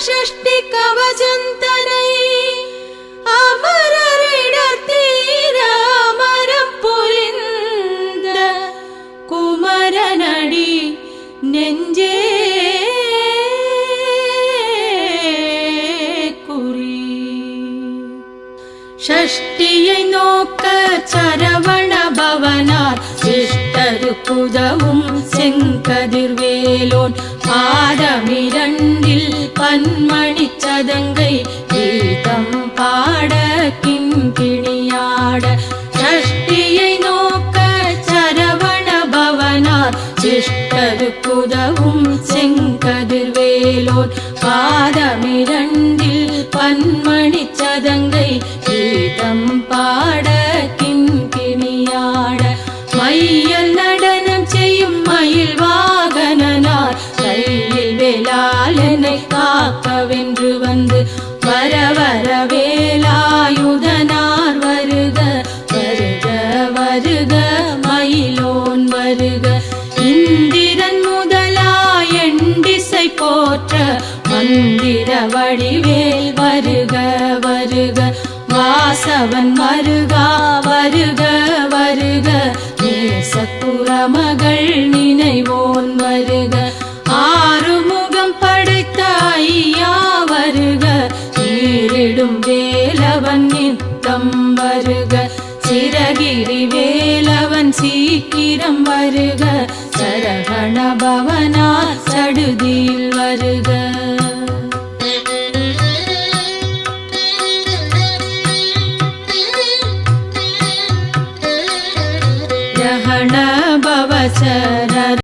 கந்த சஷ்டி கவசந்தனை அமரரிடர் தீர அமரம் புரிந்த குமரனடி நெஞ்சே குறி ஷஷ்டியை நோக்க சரவண பவனார் சிஷ்டருக்குதவும் செங்கதிர்வேலோன் பாதமிரண்டில் கண்மணி சதங்கை கீதம் பாட கிங்கிணியாட சஷ்டியை நோக்க சரவண பவனார். சிஷ்டருக்குதவும் செங்கதிர்வேலோன் பாதமிரண்டில் பன்மணி சதங்கை கீதம் பாட இந்திரன் முதலாய் எண்டிசை போற்ற மந்திர வடிவேல் வருக வருக. வாசவன் மருகா வருக வருக. நேசக்குறமகள் நினைவோன் வருக. ஆறுமுகம் படைத்த ஐயா வருக. நீரிடும் வேலவன் நித்தம் வருக. சிறகிரி வேலவன் சீக்கிரம் வருக. சரகண பவனா சடுதியில் வருக. ஜகண பவசர